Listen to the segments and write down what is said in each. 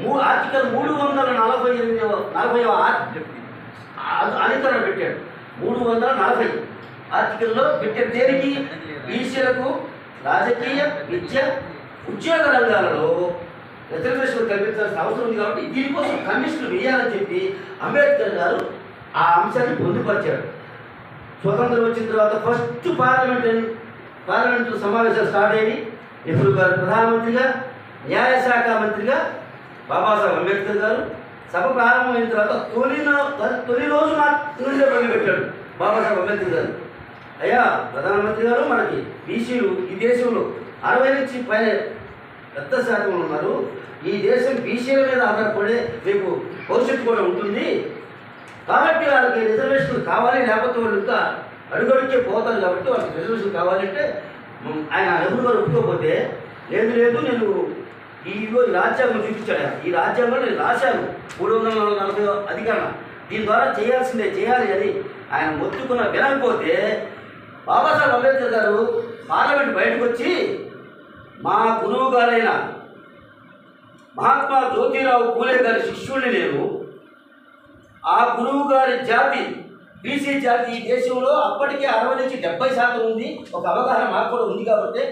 మూ ఆర్టికల్ మూడు వందల నలభై ఎనిమిదవ నలభై అధికరణ పెట్టాడు. మూడు వందల నలభై. ఆర్టికల్లో పెట్టే దేనికి బీసీలకు రాజకీయ విద్య ఉద్యోగ రంగాలలో రిజర్వేషన్ కల్పించాల్సిన అవసరం ఉంది కాబట్టి దీనికోసం కమిషన్ వేయాలని చెప్పి అంబేద్కర్ గారు ఆ అంశాన్ని పొందుపరిచాడు స్వతంత్రం వచ్చిన తర్వాత ఫస్ట్ పార్లమెంట్ పార్లమెంట్ సమావేశాలు స్టార్ట్ అయ్యి నెహ్రూ గారు ప్రధానమంత్రిగా న్యాయశాఖ మంత్రిగా బాబాసాహెబ్ అంబేద్కర్ గారు సభ ప్రారంభమైన తర్వాత తొలి తొలి రోజు మాత్రమే పెట్టాడు బాబాసాహెబ్ అంబేద్కర్ గారు. అయ్యా ప్రధానమంత్రి గారు మనకి బీసీలు ఈ దేశంలో అరవై నుంచి పై పెద్ద శాతం ఉన్నారు. ఈ దేశం బీసీల మీద ఆధారపడే రేపు భవిష్యత్తు కూడా ఉంటుంది. కాబట్టి వాళ్ళకి రిజర్వేషన్ కావాలి లేకపోతే వాళ్ళు ఇంకా అడుగడుకే పోతారు కాబట్టి వాళ్ళకి రిజర్వేషన్ కావాలంటే ఆయన నెహ్రూ గారు ఒప్పుకోకపోతే లేదు లేదు నేను ఈ రాజ్యాంగం చూపించాడు ఈ రాజ్యాంగంలో నేను రాశాను. మూడు వందల నలభై అధికరణ. దీని ద్వారా చేయాల్సిందే చేయాలి అని ఆయన మొత్తుకున్న వినకపోతే బాబాసాహెబ్ అంబేద్కర్ గారు పార్లమెంట్ బయటకు వచ్చి మా గురువు గారైన మహాత్మా జ్యోతిరావు పూలే గారి శిష్యుడిని నేను ఆ గురువు గారి జాతి బీసీ జాతి ఈ దేశంలో అప్పటికే అరవై నుంచి డెబ్బై శాతం ఉంది. ఒక అవగాహన మాకు కూడా ఉంది కాబట్టి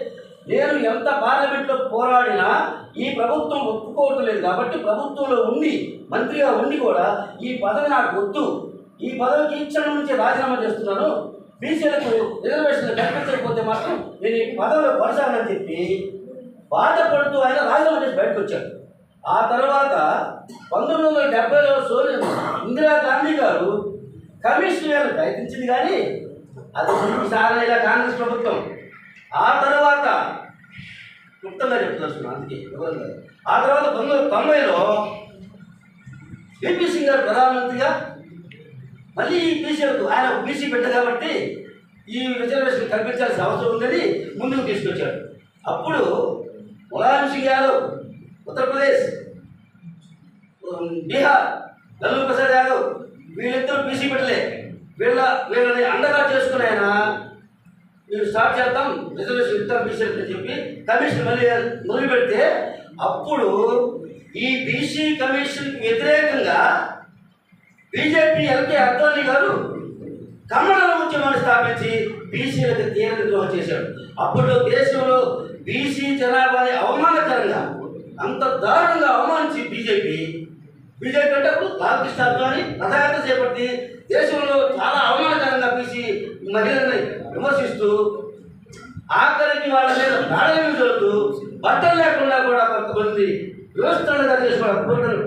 నేను ఎంత పార్లమెంట్లో పోరాడినా ఈ ప్రభుత్వం ఒప్పుకోవటం లేదు కాబట్టి ప్రభుత్వంలో ఉండి మంత్రిగా ఉండి కూడా ఈ పదవి నాకు వద్దు. ఈ పదవికి ఇచ్చడం నుంచి రాజీనామా చేస్తున్నాను. బీసీలకు రిజర్వేషన్లు కల్పించకపోతే మాత్రం నేను ఈ పదవిలో కొనసాగనని చెప్పి బాధపడుతూ ఆయన రాజీనామా చేసి బయటకు వచ్చాడు. ఆ తర్వాత పంతొమ్మిది వందల డెబ్బైలో సోనియా ఇందిరాగాంధీ గారు కమిషనర్ ప్రయత్నించింది కానీ అది ముందుకు కాంగ్రెస్ ప్రభుత్వం? ఆ తర్వాత క్లుప్తంగా చెప్తున్నారు అందుకే వివరంగా. ఆ తర్వాత పంతొమ్మిది తొంభైలో ఏపీ సింగ్ గారు ప్రధానమంత్రిగా మళ్ళీ ఈ బీసీలకు ఆయన బీసీ బిడ్డ కాబట్టి ఈ రిజర్వేషన్ కల్పించాల్సిన అవసరం ఉందని ముందుకు తీసుకొచ్చాడు అప్పుడు ములాయం సింగ్ యాదవ్ ఉత్తరప్రదేశ్ బీహార్ లల్లూ ప్రసాద్ యాదవ్ వీళ్ళిద్దరూ బీసీ పెట్టలే. వీళ్ళ వీళ్ళని అండగా చేసుకుని ఆయన మీరు స్టార్ట్ చేద్దాం రిజర్వేషన్ ఇద్దాం బీసీలకు అని చెప్పి కమిషన్ మళ్ళీ మొదలు పెడితే అప్పుడు ఈ బీసీ కమిషన్ వ్యతిరేకంగా BJP L K Advani garu Kannada ఉద్యమాన్ని స్థాపించి బీసీలకు తీవ్ర ద్రోహం చేశాడు. అప్పట్లో దేశంలో బీసీ జనాభాని అవమానకరంగా అంత దారుణంగా అవమానించి బీజేపీ బీజేపీ అంటే కానీ రథయాత్ర చేపట్టి దేశంలో చాలా అవమానకరంగా బీసీ మహిళల్ని విమర్శిస్తూ ఆఖరికి వాళ్ళ మీద దాడులు జరుగుతూ బట్టలు లేకుండా కూడా కొంతమంది వ్యవస్థలుగా కోరికలు